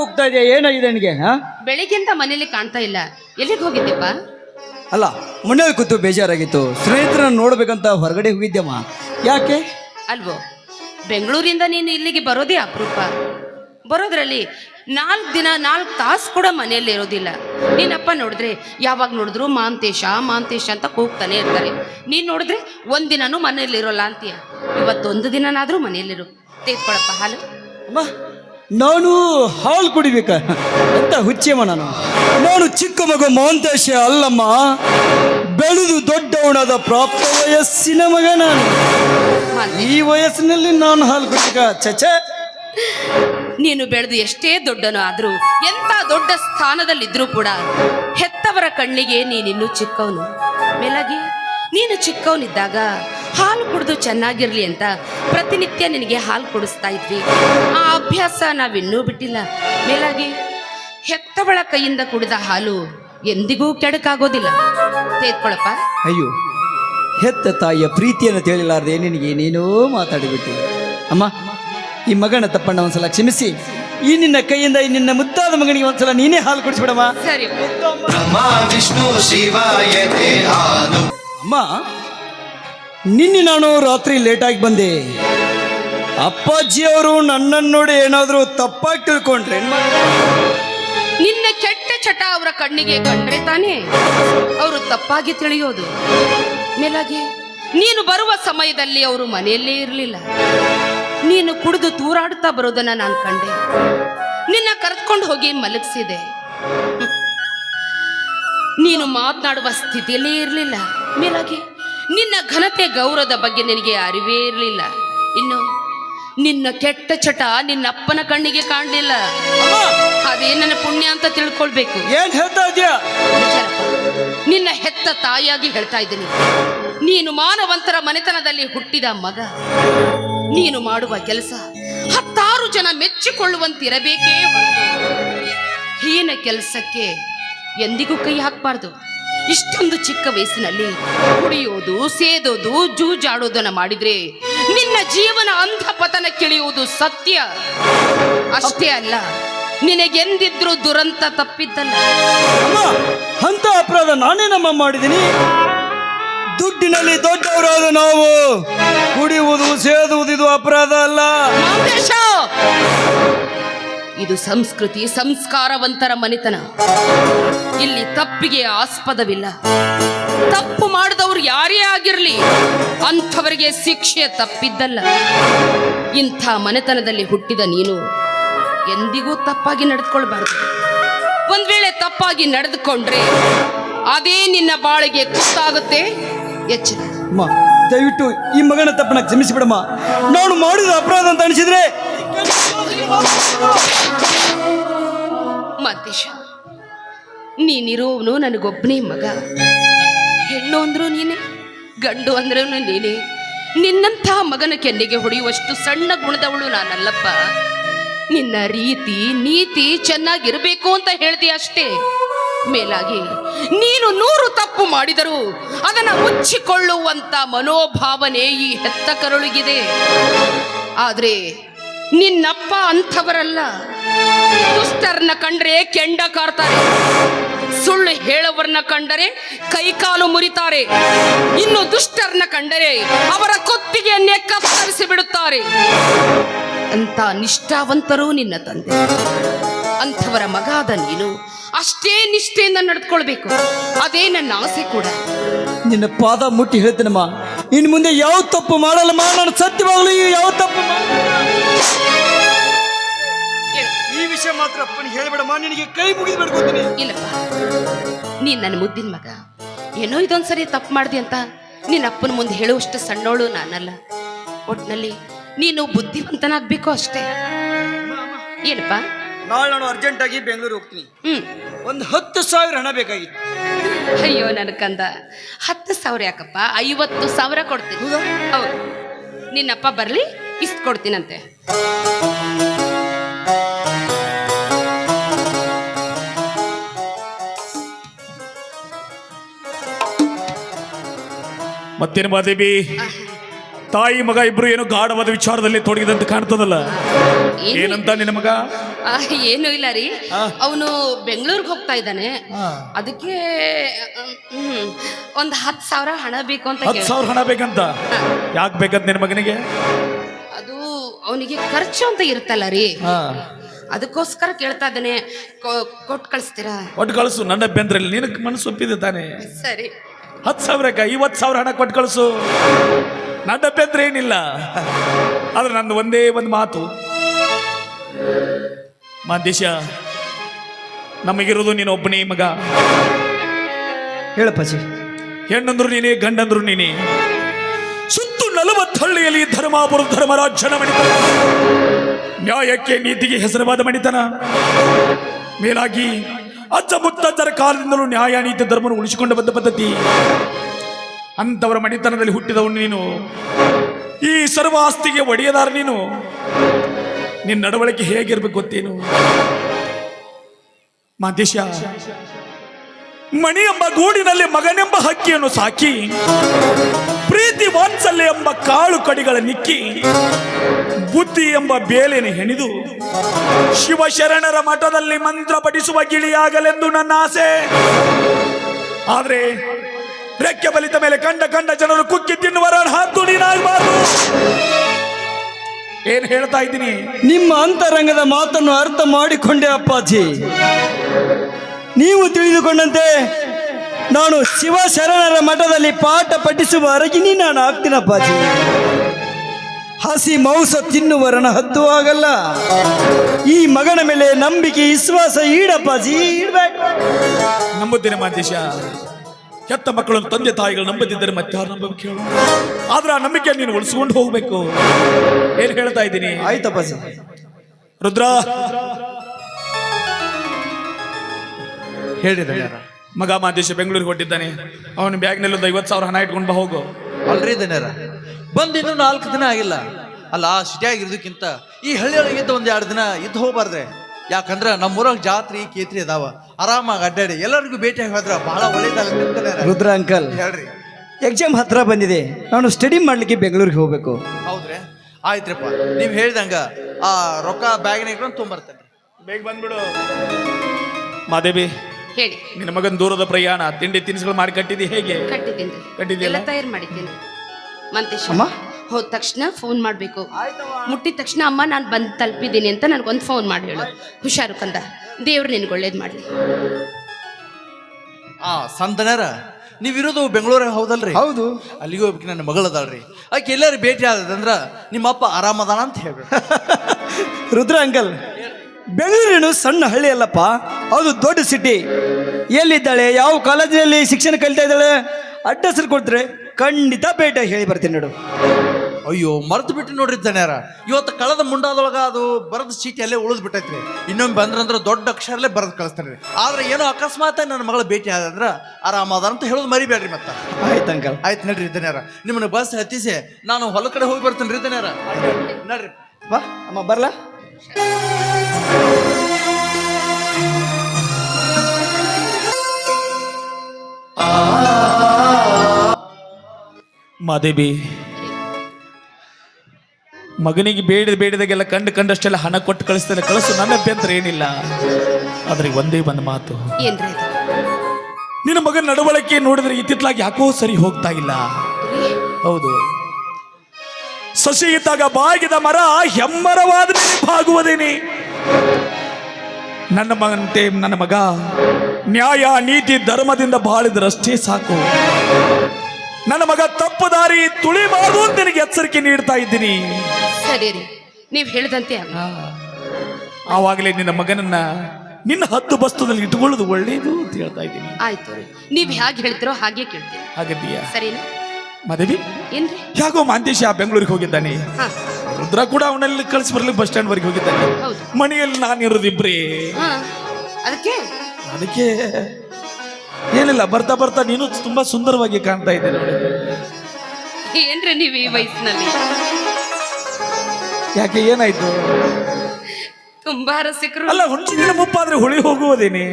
ಹೋಗ್ತಾ ಇದೆಯಾ? ಏನಾಗಿದೆ ನನಗೆ ಹಾ? ಬೆಳಿಗ್ಗೆಂತ ಮನೇಲಿ ಕಾಣ್ತಾ ಇಲ್ಲ. ಎಲ್ಲಿಗೆ ಹೋಗಿದ್ದೆಪ್ಪ? ಅಲ್ಲ ಮನೇಲಿ ಕೂತು ಬೇಜಾರಾಗಿತ್ತು. ಸ್ನೇಹಿತರನ್ನ ನೋಡ್ಬೇಕಂತ ಹೊರಗಡೆ ಹೋಗಿದ್ದೆಮ್ಮ ಯಾಕೆ? ಅಲ್ವೋ ಬೆಂಗಳೂರಿಂದ ನೀನು ಇಲ್ಲಿಗೆ ಬರೋದೇ ಅಪರೂಪ. ಬರೋದ್ರಲ್ಲಿ ನಾಲ್ಕು ದಿನ ನಾಲ್ಕು ತಾಸು ಕೂಡ ಮನೆಯಲ್ಲಿ ಇರೋದಿಲ್ಲ. ನೀನಪ್ಪ ನೋಡಿದ್ರೆ ಯಾವಾಗ ನೋಡಿದ್ರು ಮಾಂತೇಶ ಮಾಂತೇಶ ಅಂತ ಕೂಗ್ತಾನೆ ಇರ್ತಾರೆ. ನೀನು ನೋಡಿದ್ರೆ ಒಂದಿನನೂ ಮನೆಯಲ್ಲಿ ಇರೋಲ್ಲ ಅಂತೀಯ. ಇವತ್ತೊಂದು ದಿನನಾದರೂ ಮನೆಯಲ್ಲಿರು. ತೆಗೆದುಕೊಳ್ಳಪ್ಪ ಹಾಲು. ಅಮ್ಮ ನಾನು ಹಾಲು ಕುಡಿಬೇಕ ಅಂತ ಹುಚ್ಚಮ್ಮ ನಾನು. ನಾನು ಚಿಕ್ಕ ಮಗು ಮೌಂತೇಶ ಅಲ್ಲಮ್ಮ. ಬೆಳೆದು ದೊಡ್ಡವನಾದ ಪ್ರಾಪ್ತ ವಯಸ್ಸಿನ ಮಗ ನಾನು. ಈ ವಯಸ್ಸಿನಲ್ಲಿ ನಾನು ಹಾಲು ಕುಡಿಬೇಕ? ಚಚೆ ನೀನು ಬೆಳೆದು ಎಷ್ಟೇ ದೊಡ್ಡನು ಆದರೂ, ಎಂಥ ದೊಡ್ಡ ಸ್ಥಾನದಲ್ಲಿದ್ರೂ ಕೂಡ, ಹೆತ್ತವರ ಕಣ್ಣಿಗೆ ನೀನಿನ್ನೂ ಚಿಕ್ಕವನು. ಮೇಲಾಗಿ? ನೀನು ಚಿಕ್ಕವನಿದ್ದಾಗ ಹಾಲು ಕುಡಿದು ಚೆನ್ನಾಗಿರಲಿ ಅಂತ ಪ್ರತಿನಿತ್ಯ ನಿನಗೆ ಹಾಲು ಕುಡಿಸ್ತಾ ಇದ್ವಿ. ಆ ಅಭ್ಯಾಸ ನಾವಿನ್ನೂ ಬಿಟ್ಟಿಲ್ಲ. ಮೇಲಾಗಿ ಹೆತ್ತವಳ ಕೈಯಿಂದ ಕುಡಿದ ಹಾಲು ಎಂದಿಗೂ ಕೆಡಕಾಗೋದಿಲ್ಲ. ತೆಗೆದುಕೊಳಪ್ಪ. ಅಯ್ಯೋ ಹೆತ್ತ ತಾಯಿಯ ಪ್ರೀತಿಯನ್ನು ತಿಳಿಲಾರ್ದೆ ನಿನಗೆ ಏನೇನೋ ಮಾತಾಡಿಬಿಟ್ಟು. ಅಮ್ಮ ಈ ಮಗನ ತಪ್ಪಣ್ಣ ಒಂದ್ಸಲ ಕ್ಷಮಿಸಿ. ಈ ನಿನ್ನ ಕೈಯಿಂದ ಈ ನಿನ್ನ ಮುದ್ದಾದ ಮಗನಿಗೆ ಒಂದ್ಸಲ ನೀನೇ ಹಾಲು ಕುಡಿಸ್ಬಿಡಮ್ಮ. ಸರಿ. ವಿಷ್ಣು ಶಿವಾಯ ಅಮ್ಮ, ನಿನ್ನೆ ನಾನು ರಾತ್ರಿ ಲೇಟಾಗಿ ಬಂದೆ. ಅಪ್ಪಾಜಿಯವರು ನನ್ನನ್ನು ನೋಡಿ ಏನಾದರೂ ತಪ್ಪಾಗಿ ತಿಳ್ಕೊಂಡ್ರೆ ನಿನ್ನ ಕೆಟ್ಟ ಚಟ ಅವರ ಕಣ್ಣಿಗೆ ಕಂಡ್ರೆ ತಾನೇ ಅವರು ತಪ್ಪಾಗಿ ತಿಳಿಯೋದು. ಮೇಲಾಗಿ, ನೀನು ಬರುವ ಸಮಯದಲ್ಲಿ ಅವರು ಮನೆಯಲ್ಲೇ ಇರಲಿಲ್ಲ. ನೀನು ಕುಡಿದು ತೂರಾಡುತ್ತಾ ಬರೋದನ್ನ ನಾನು ಕಂಡೆ. ನಿನ್ನ ಕರೆದುಕೊಂಡು ಹೋಗಿ ಮಲಗಿಸಿದೆ. ನೀನು ಮಾತನಾಡುವ ಸ್ಥಿತಿಯಲ್ಲೇ ಇರಲಿಲ್ಲ. ಮೇಲಾಗಿ ನಿನ್ನ ಘನತೆ ಗೌರವದ ಬಗ್ಗೆ ನಿನಗೆ ಅರಿವೇ ಇರಲಿಲ್ಲ. ಇನ್ನು ನಿನ್ನ ಕೆಟ್ಟ ಚಟ ನಿನ್ನ ಅಪ್ಪನ ಕಣ್ಣಿಗೆ ಕಾಣಲಿಲ್ಲ. ಅದೇ ನನ್ನ ಪುಣ್ಯ ಅಂತ ತಿಳ್ಕೊಳ್ಬೇಕು. ಏನ್ ಹೇಳ್ತಾ ಇದೀಯ ನಿನ್ನ ಹೆತ್ತ ತಾಯಿಯಾಗಿ ಹೇಳ್ತಾ ಇದ್ದೀನಿ. ನೀನು ಮಾನವಂತರ ಮನೆತನದಲ್ಲಿ ಹುಟ್ಟಿದ ಮಗ. ನೀನು ಮಾಡುವ ಕೆಲಸ ಹತ್ತಾರು ಜನ ಮೆಚ್ಚಿಕೊಳ್ಳುವಂತಿರಬೇಕೇ ಹೀನ ಕೆಲಸಕ್ಕೆ ಎಂದಿಗೂ ಕೈ ಹಾಕಬಾರ್ದು. ಇಷ್ಟೊಂದು ಚಿಕ್ಕ ವಯಸ್ಸಿನಲ್ಲಿ ಕುಡಿಯೋದು ಸೇದೋದು ಜೂಜಾಡೋದನ್ನ ಮಾಡಿದ್ರೆ ನಿನ್ನ ಜೀವನ ಅಂಧ ಪತನಕ್ಕಿಳಿಯುವುದು ಸತ್ಯ. ಅಷ್ಟೇ ಅಲ್ಲ ನಿನಗೆಂದಿದ್ರು ದುರಂತ ತಪ್ಪಿದ್ದಲ್ಲ. ಅಂತ ಅಪರಾಧ ನಾನೇನಮ್ಮ ಮಾಡಿದ್ದೀನಿ. ದುಡ್ಡಿನಲ್ಲಿ ದೊಡ್ಡವರಾದ ನಾವು ಕುಡಿಯುವುದು ಸೇದುವುದು ಇದು ಅಪರಾಧ ಅಲ್ಲ! ಇದು ಸಂಸ್ಕೃತಿ, ಸಂಸ್ಕಾರವಂತರ ಮನೆತನ. ಇಲ್ಲಿ ತಪ್ಪಿಗೆ ಆಸ್ಪದವಿಲ್ಲ. ತಪ್ಪು ಮಾಡಿದವರು ಯಾರೇ ಆಗಿರಲಿ, ಅಂಥವರಿಗೆ ಶಿಕ್ಷೆ ತಪ್ಪಿದ್ದಲ್ಲ. ಇಂಥ ಮನೆತನದಲ್ಲಿ ಹುಟ್ಟಿದ ನೀನು ಎಂದಿಗೂ ತಪ್ಪಾಗಿ ನಡೆದುಕೊಳ್ಬಾರ್ದು. ಒಂದ್ ವೇಳೆ ತಪ್ಪಾಗಿ ನಡೆದುಕೊಂಡ್ರೆ ಅದೇ ನಿನ್ನ ಬಾಳಿಗೆ ಕುತ್ತಾಗುತ್ತೆ ಎಚ್ಚರ. ದಯವಿಟ್ಟು ಈ ಮಗನ ತಪ್ಪನ ಕ್ಷಮಿಸಿಬಿಡಮ್ಮ. ನಾನು ಮಾಡಿದ ಅಪರಾಧ ಅಂತ ಅನಿಸಿದ್ರೆ ಮಾತೇಶ ನೀನಿರೋನು ನನಗೊಬ್ಬನೇ ಮಗ. ಹೆಣ್ಣು ಅಂದ್ರೂ ನೀನೆ, ಗಂಡು ಅಂದ್ರೂ ನೀನೆ. ನಿನ್ನಂಥ ಮಗನ ಕೆನ್ನೆಗೆ ಹೊಡೆಯುವಷ್ಟು ಸಣ್ಣ ಗುಣದವಳು ನಾನಲ್ಲಪ್ಪ. ನಿನ್ನ ರೀತಿ, ನೀತಿ ಚೆನ್ನಾಗಿರಬೇಕು ಅಂತ ಹೇಳ್ದೆ ಅಷ್ಟೇ. ಮೇಲಾಗಿ, ನೀನು ನೂರು ತಪ್ಪು ಮಾಡಿದರೂ ಅದನ್ನು ಮುಚ್ಚಿಕೊಳ್ಳುವಂತ ಮನೋಭಾವನೆ ಈ ಹೆತ್ತ ಕರುಳಿಗಿದೆ. ಆದ್ರೆ ನಿನ್ನಪ್ಪ ಅಂಥವರಲ್ಲ. ದುಷ್ಟರನ್ನ ಕಂಡ್ರೆ ಕೆಂಡ ಕಾರ್ತಾರೆ ಸುಳ್ಳು ಹೇಳವರನ್ನ ಕಂಡರೆ ಕೈಕಾಲು ಮುರಿತಾರೆ. ಇನ್ನು ದುಷ್ಟರನ್ನ ಕಂಡರೆ ಅವರ ಕೊತ್ತಿಗೆಯನ್ನೇ ಕತ್ತರಿಸಿ ಬಿಡುತ್ತಾರೆ. ಅಂತ ನಿಷ್ಠಾವಂತರು ನಿನ್ನ ತಂದೆ. ಅಂಥವರ ಮಗಾದ ನೀನು ಅಷ್ಟೇ ನಿಷ್ಠೆಯಿಂದ ನಡೆದುಕೊಳ್ಬೇಕು. ಅದೇ ನನ್ನ ಆಸೆ ಕೂಡ. ನಿನ್ನ ಪಾದ ಮುಟ್ಟಿ ಹೇಳ್ತೇನಮ್ಮ. ಇನ್ನು ಮುಂದೆ ಯಾವ ತಪ್ಪು ಮಾಡಲ್ಲ ನಾನು ಸತ್ಯವಾಗಲು ಯಾವ ತಪ್ಪು. ಈ ವಿಷಯ ಮಾತ್ರ ಅಪ್ಪನಿಗೆ ಹೇಳ್ಬೇಡಮ್ಮ ನಿನಗೆ ಕೈ ಮುಗಿದು ಬಿಡ್ಕೊತೀನಿ ಇಲ್ಲಪ್ಪ ನೀನ್ ನನ್ನ ಮುದ್ದಿನ ಮಗ. ಏನೋ ಇದೊಂದ್ಸರಿ ತಪ್ಪು ಮಾಡ್ದಿ ಅಂತ ನಿನ್ನ ಅಪ್ಪನ ಮುಂದೆ ಹೇಳುವಷ್ಟು ಸಣ್ಣೋಳು ನಾನಲ್ಲ. ಒಟ್ನಲ್ಲಿ ನೀನು ಬುದ್ಧಿವಂತನಾಗ್ಬೇಕು ಅಷ್ಟೇ. ಏನಪ್ಪ? ನಾಳೆ ನಾನು ಅರ್ಜೆಂಟಾಗಿ ಬೆಂಗಳೂರು ಹೋಗ್ತೀನಿ. ಹ್ಮ್. ಒಂದು ಹತ್ತು ಸಾವಿರ ಹಣ ಬೇಕಾಗಿತ್ತು. ಅಯ್ಯೋ ನನ್ನ ಕಂದ. ಹತ್ತು ಸಾವಿರ ಯಾಕಪ್ಪ? ಐವತ್ತು ಸಾವಿರ ಕೊಡ್ತೀನಿ. ಹೌದು? ನಿನ್ನಪ್ಪ ಬರಲಿ ಇಷ್ಟು ಕೊಡ್ತೀನಂತೆ. ಮತ್ತೇನು ಮಾದೇವಿ ತಾಯಿ ಮಗ ಇಬ್ರು ಏನು ಗಾಢವಾದ ವಿಚಾರದಲ್ಲಿ ತೊಡಗಿದಂತ ಕಾಣ್ತದಲ್ಲ? ಏನು ಏನಂತ ನಿನ್ನ ಮಗ? ಏನು ಏನೂ ಇಲ್ಲ ರೀ. ಅವನು ಬೆಂಗಳೂರಿಗೆ ಹೋಗ್ತಾ ಇದ್ದಾನೆ. ಅದಕ್ಕೆ ಹ್ಮ್ ಒಂದು ಹತ್ತು ಸಾವಿರ ಹಣ ಬೇಕು ಅಂತ ಹತ್ತು ಕೇಳ ಸಾವಿರ ಹಣ ಬೇಕಂತ? ಯಾಕೆ ಬೇಕಂತ ನಿನ್ನ ಮಗನಿಗೆ? ಅದು ಅವನಿಗೆ ಖರ್ಚು ಅಂತ ಇರುತ್ತಲ್ಲ ರೀ. ಅದಕ್ಕೋಸ್ಕರ ಕೇಳ್ತಾ ಇದ್ದಾನೆ. ಕೊಟ್ಟು ಕಳಿಸ್ತೀರಾ? ಒಟ್ಟು ಕಳಿಸು ನನ್ನ ಬೆಂದ್ರಲ್ಲಿ. ನಿನಗೆ ಮನಸ್ಸು ಒಪ್ಪಿದೆ ತಾನೆ? ಸರಿ. ಹತ್ತು ಸಾವಿರಕ್ಕೆ ಐವತ್ತು ಸಾವಿರ ಹಣ ಕೊಟ್ಟು ಕಳಿಸು. ನನ್ನ ಅಭ್ಯಂತರ ಏನಿಲ್ಲ. ಆದ್ರೆ ನಂದು ಒಂದೇ ಒಂದು ಮಾತು. ಮಾದೇಶ ನಮಗಿರೋದು ನೀನು ಒಬ್ಬನೇ ಮಗ. ಹೇಳಪ್ಪಾಜಿ ಹೆಣ್ಣಂದ್ರು ನೀನೇ ಗಂಡಂದ್ರು ನೀನೇ. ಸುತ್ತು ನಲವತ್ತಳ್ಳಿಯಲ್ಲಿ ಧರ್ಮಾಪುರ ಧರ್ಮರಾಜನ ಮಣಿತನ. ನ್ಯಾಯಕ್ಕೆ ನೀತಿಗೆ ಹೆಸರವಾದ ಮಣಿತನ. ಮೇಲಾಗಿ ಅಜ್ಜ ಮುತ್ತಜ್ಜರ ಕಾಲದಿಂದಲೂ ನ್ಯಾಯ, ನೀತಿ, ಧರ್ಮವನ್ನು ಉಳಿಸಿಕೊಂಡು ಬಂದ ಪದ್ಧತಿ. ಅಂತವರ ಮಣಿತನದಲ್ಲಿ ಹುಟ್ಟಿದವನು ನೀನು. ಈ ಸರ್ವ ಆಸ್ತಿಗೆ ಒಡೆಯದಾರ ನೀನು. ನಿನ್ನ ನಡವಳಿಕೆ ಹೇಗಿರ್ಬೇಕು ಗೊತ್ತೇನು? ಮಾದೇಶ ಮಣಿ ಎಂಬ ಗೂಡಿನಲ್ಲಿ ಮಗನೆಂಬ ಹಕ್ಕಿಯನ್ನು ಸಾಕಿ ಪ್ರೀತಿ ವಾತ್ಸಲ್ಯ ಎಂಬ ಕಾಳು ಕಡಿಗಳ ನಿಕ್ಕಿ, ಬುದ್ಧಿ ಎಂಬ ಬೇಲೆಯನ್ನು ಹೆಣಿದು, ಶಿವಶರಣರ ಮಠದಲ್ಲಿ ಮಂತ್ರ ಪಠಿಸುವ ಗಿಳಿಯಾಗಲೆಂದು ನನ್ನ ಆಸೆ. ಆದರೆ ರೆಕ್ಕೆ ಬಲಿತ ಮೇಲೆ ಕಂಡ ಕಂಡ ಜನರು ಕುಕ್ಕಿ ತಿನ್ನುವರ ಹಾತು ನೀನಾಗಬಾರದು ಏನ್ ಹೇಳ್ತಾ ಇದ್ದೀನಿ? ನಿಮ್ಮ ಅಂತರಂಗದ ಮಾತನ್ನು ಅರ್ಥ ಮಾಡಿಕೊಂಡೆ ಅಪ್ಪಾಜಿ. ನೀವು ತಿಳಿದುಕೊಂಡಂತೆ ನಾನು ಶಿವಶರಣರ ಮಠದಲ್ಲಿ ಪಾಠ ಪಠಿಸುವ ಅರಗಿನಿ ನಾನು ಆಗ್ತೀನಿ ಅಪ್ಪಾಜಿ. ಹಸಿ ಮಾಂಸ ತಿನ್ನುವರನ ಹದ್ದು ಆಗಲ್ಲ. ಈ ಮಗನ ಮೇಲೆ ನಂಬಿಕೆ ವಿಶ್ವಾಸ ಈಡಪ್ಪಾಜಿ ಇಡ್ಬೇಕು. ನಂಬುತ್ತೇನೆ ಮಾದೇಶ ಕೆತ್ತ ಮಕ್ಕಳನ್ನು ತಂದೆ ತಾಯಿಗಳು ನಂಬದಿದ್ದರೆ ಮತ್ತೆ ಯಾರು ನಂಬಬೇಕು ಹೇಳು ಆದ್ರೆ ಆ ನಂಬಿಕೆ ನೀನು ಉಳಿಸ್ಕೊಂಡು ಹೋಗ್ಬೇಕು. ಏನ್ ಹೇಳ್ತಾ ಇದ್ದೀನಿ? ಆಯ್ತಪ್ಪಾಜಿ ರುದ್ರ. ಹೇಳಿದ ಮಗ ಮಾದೇಶ ಬೆಂಗಳೂರಿಗೆ ಹೊಟ್ಟಿದ್ದಾನೆ ಅವನ ಬ್ಯಾಗ್ನಲ್ಲಿ ಒಂದು ಐವತ್ತು ಸಾವಿರ ಹಣ ಇಟ್ಕೊಂಡು ಬಾ ಹೋಗು. ಅಲ್ರಿ ದನ್ಯಾರ ಬಂದಿದ್ರು ನಾಲ್ಕು ದಿನ ಆಗಿಲ್ಲ. ಅಲ್ಲ ಆ ಸಿಟಿಯಾಗಿರೋದಕ್ಕಿಂತ ಈ ಹಳ್ಳಿಯೊಳಗಿದ್ದ ಒಂದು ಎರಡು ದಿನ ಇದ್ದು ಹೋಗ್ಬಾರ್ದ್ರೆ ಯಾಕಂದ್ರೆ ನಮ್ಮೂರಾಗ ಜಾತ್ರೆ ಕೇತ್ರಿ ಅದಾವ. ಆರಾಮಾಗಿ ಅಡ್ಡಾಡಿ. ಎಲ್ಲರಿಗೂ ಭೇಟಿ ಹೋದ್ರ ಬಹಳ ಒಳ್ಳೇದಾಗುತ್ತೆ ರುದ್ರ ಅಂಕಲ್ ಹೇಳ್ರಿ. ಎಕ್ಸಾಮ್ ಹತ್ರ ಬಂದಿದೆ. ನಾನು ಸ್ಟಡಿ ಮಾಡ್ಲಿಕ್ಕೆ ಬೆಂಗಳೂರಿಗೆ ಹೋಗ್ಬೇಕು. ಹೌದ್ರಿ. ಆಯ್ತ್ರಪ್ಪ. ನೀವು ಹೇಳ್ದಂಗ ಆ ರೊಕ್ಕ ಬ್ಯಾಗ್ನ ಇಟ್ಕೊಂಡು ತೊಗೊಂಬರ್ತೇನೆ ಬೇಗ ಬಂದ್ಬಿಡು. ಮಾದೇವಿ ಹೇಳಿ. ನಿನ್ನ ಮಗನ ದೂರದ ಪ್ರಯಾಣ ತಿಂಡಿ ತಿನಿಸುಗಳು ಮಾಡಿ ಕಟ್ಟಿದಿ ಹೇಗೆ? ಕಟ್ಟಿದ್ದೀನಿ. ಕಟ್ಟಿದ್ಯಲ್ಲ? ಎಲ್ಲ ತಯಾರು ಮಾಡಿದ್ದೀನಿ. ಮಂತೇಶ ಅಮ್ಮ? ಹೋದ ತಕ್ಷಣ ಫೋನ್ ಮಾಡಬೇಕು. ಮುಟ್ಟಿದ ತಕ್ಷಣ ಅಮ್ಮ ನಾನು ಬಂದು ತಲುಪಿದ್ದೀನಿ ಅಂತ ನನಗೊಂದು ಫೋನ್ ಮಾಡಿ ಹೇಳು. ಹುಷಾರು ಕಂದ. ದೇವ್ರು ನಿನ್ಗೆ ಒಳ್ಳೇದು ಮಾಡಲಿ. ಆ ಸಂತನಾರ ನೀವಿರೋದು ಬೆಂಗಳೂರ ಹೌದಲ್ರಿ? ಹೌದು. ಅಲ್ಲಿಗೆ ಹೋಗ್ಬೇಕು ನನ್ನ ಮಗಳದಾಳ್ರಿ. ಆಕೆ ಎಲ್ಲರೂ ಭೇಟಿ ಆದದಂದ್ರ ನಿಮ್ಮ ಅಪ್ಪ ಆರಾಮದಾನ ಅಂತ ಹೇಳ್ಬೇಕು. ರುದ್ರ ಅಂಕಲ್ ಬೆಂಗಳೂರಿನ ಸಣ್ಣ ಹಳ್ಳಿ ಅಲ್ಲಪ್ಪ? ಅದು ದೊಡ್ಡ ಸಿಟಿ ಎಲ್ಲಿದ್ದಾಳೆ? ಯಾವ ಕಾಲೇಜಿನಲ್ಲಿ ಶಿಕ್ಷಣ ಕಲಿತಾ ಇದ್ದಾಳೆ? ಅಡ್ರೆಸ್ ಕೊಡ್ತಾರೆ ಖಂಡಿತ ಭೇಟಿ ಹೇಳಿ ಬರ್ತೀನಿ ನೋಡು. ಅಯ್ಯೋ ಮರೆತು ಬಿಟ್ಟು ನೋಡ್ರಿ ದನ್ಯಾರ ಇವತ್ತು ಕಳೆದ ಮುಂಡಾದೊಳಗ ಅದು ಬರದ ಚೀಟಿ ಅಲ್ಲೇ ಉಳಿದ್ ಬಿಟ್ಟೈತ್ರಿ. ಇನ್ನೊಮ್ಮೆ ಬಂದ್ರಂದ್ರೆ ದೊಡ್ಡ ಅಕ್ಷರಲ್ಲೇ ಬರೆದು ಕಳಿಸ್ತಾನೆ ಆದ್ರೆ ಏನೋ ಅಕಸ್ಮಾತ್ ನನ್ನ ಮಗಳ ಭೇಟಿ ಆದಂದ್ರ ಆರಾಮದ ಅಂತ ಹೇಳೋದು ಮರಿಬೇಡ್ರಿ ಮತ್ತೆ. ಆಯ್ತು ಅಂಕಲ್. ಆಯ್ತು ನಡ್ರಿ ದನ್ಯಾರ ನಿಮ್ಮನ್ನ ಬಸ್ ಹತ್ತಿಸಿ ನಾನು ಹೊಲ ಕಡೆ ಹೋಗಿ ಬರ್ತೇನೆ ರೀ ದನ್ಯಾರ ನಡ್ರಿ. ಬಾ ಅಮ್ಮ ಬರ್ಲಾ? ಮಾದೇವಿ ಮಗನಿಗೆ ಬೇಡ ಬೇಡದಾಗೆಲ್ಲ ಕಂಡು ಕಂಡಷ್ಟೆಲ್ಲ ಹಣ ಕೊಟ್ಟು ಕಳಿಸ್ತಾರೆ. ಕಳಿಸು ನನ್ನ ಅಭ್ಯಂತರ ಏನಿಲ್ಲ. ಆದ್ರೆ ಒಂದೇ ಒಂದು ಮಾತು. ನಿನ್ನ ಮಗನ ನಡವಳಿಕೆ ನೋಡಿದ್ರೆ ಇತ್ತಿತ್ಲಾಗಿ ಯಾಕೋ ಸರಿ ಹೋಗ್ತಾ ಇಲ್ಲ. ಹೌದು. ಸಸಿ ಇದ್ದಾಗ ಬಾಗಿದ ಮರ ಹೆಮ್ಮರವಾದ ಬಾಗುವುದೇನೆ ನನ್ನ ಮಗಂತೆ ನನ್ನ ಮಗ ನ್ಯಾಯ ನೀತಿ ಧರ್ಮದಿಂದ ಬಾಳಿದ್ರಷ್ಟೇ ಸಾಕು. ನನ್ನ ಮಗ ತಪ್ಪು ದಾರಿ ತುಳಿಬಾರದು ಅಂತ ನಿನಗೆ ಎಚ್ಚರಿಕೆ ನೀಡ್ತಾ ಇದ್ದೀನಿ. ಸರಿ ರೀ ನೀವು ಹೇಳಿದಂತೆ. ಆವಾಗಲೇ ನಿನ್ನ ಮಗನನ್ನ ನಿನ್ನ ಹತ್ತು ಬಸ್ತದಲ್ಲಿ ಇಟ್ಕೊಳ್ಳೋದು ಒಳ್ಳೇದು ಅಂತ ಹೇಳ್ತಾ ಇದ್ದೀನಿ. ಆಯ್ತು ರೀ. ನೀವು ಹೇಗೆ ಹೇಳ್ತಿರೋ ಹಾಗೆ ಕೇಳ್ತೀನಿ. ಹಾಗದ್ದೀಯಾ ಸರಿನಾ? ಮದವಿ? ಏನ್ರಿ? ಹೇಗೋ ಮಾಂತೇಶ ಬೆಂಗಳೂರಿಗೆ ಹೋಗಿದ್ದಾನೆ. ಹಾ. ರುದ್ರ ಕೂಡ ಅವನಲ್ಲಿ ಕಳಿಸಿ ಬರ್ಲಿ ಬಸ್ ಸ್ಟ್ಯಾಂಡ್ ವರೆಗೆ ಹೋಗಿದ್ದಾನೆ. ಹೌದು. ಮನೆಯಲ್ಲಿ ನಾನು ಇರೋದಿಬ್ರೇ? ಹಾ. ಅದಕ್ಕೆ? ಅದಕ್ಕೆ ಏನಿಲ್ಲ ಬರ್ತಾ ಬರ್ತಾ ನೀನು ತುಂಬಾ ಸುಂದರವಾಗಿ ಕಾಣ್ತಾ ಇದ್ದೆ ನೋಡಿ. ಏನ್ರಿ ನೀವು ಈ ವಯಸ್ಸಿನಲ್ಲಿ? ಯಾಕೆ ಏನಾಯ್ತು? ತುಂಬಾ ರಸಿಕರು. ಅಲ್ಲ ಹುಣಸಿನ ಮುಪ್ಪಾದ್ರೆ ಹುಳಿ ಹೋಗುವುದೇನೆ?